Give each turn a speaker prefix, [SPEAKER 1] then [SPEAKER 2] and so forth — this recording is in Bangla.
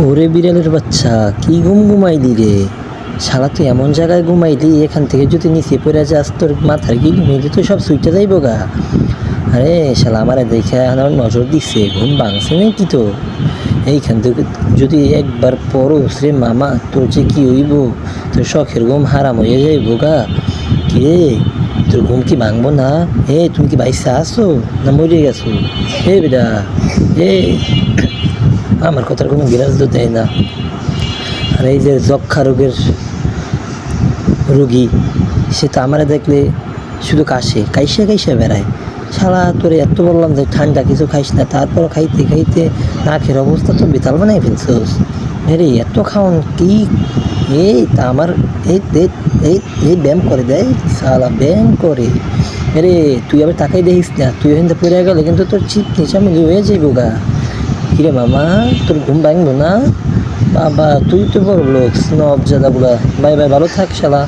[SPEAKER 1] ওরে বিড়ালের বাচ্চা, কি ঘুম ঘুমাইলি রে? শালা, তুই এমন জায়গায় ঘুমাইলি, এখান থেকে যদি নিচে পড়ে যাস, তোর মাথার কি ঘুমাইলি তো সব সুইটে যাইব গা। আরে শালা, আমার দেখে আমার নজর দিচ্ছে ঘুম ভাঙছে নাকি তো? এইখান থেকে যদি একবার পরোস রে মামা, তোর যে কি হইব? তোর শখের ঘুম হারাম হয়ে যাইব গা। কি তোর ঘুম কি ভাঙবো না? এ, তুমি কি বাইসে আসো না মরে গেছো? এ বেটা, এ। আমার কথার কোনো তো দেয় না। আর এই যে যক্ষা রোগের রোগী, সে তো আমারে দেখলে শুধু কাশে, কাইসে কাইসে বেড়ায়। শালা, তোরে এত বললাম যে ঠান্ডা কিছু খাইস না, তারপর খাইতে খাইতে নাকের অবস্থা তো বেতাল বানাই ফেলছোস। আরে এত খাওয়ান কি? এই তা আমার, এই, এই- এই ব্যায়াম করে দেয় শালা, ব্যায়াম করে। আরে তুই আবার তাকাই দেখিস না, তুই ওখান থেকে পড়ে গেলে কিন্তু তোর চিপ নিচামি হয়ে যাইব গা কিরে মামা, তোর ঘুম ভাঙবো না? বাবা, তুই তো বড় লোক, স্নব জাদা বাই বাই, ভালো থাক শালা।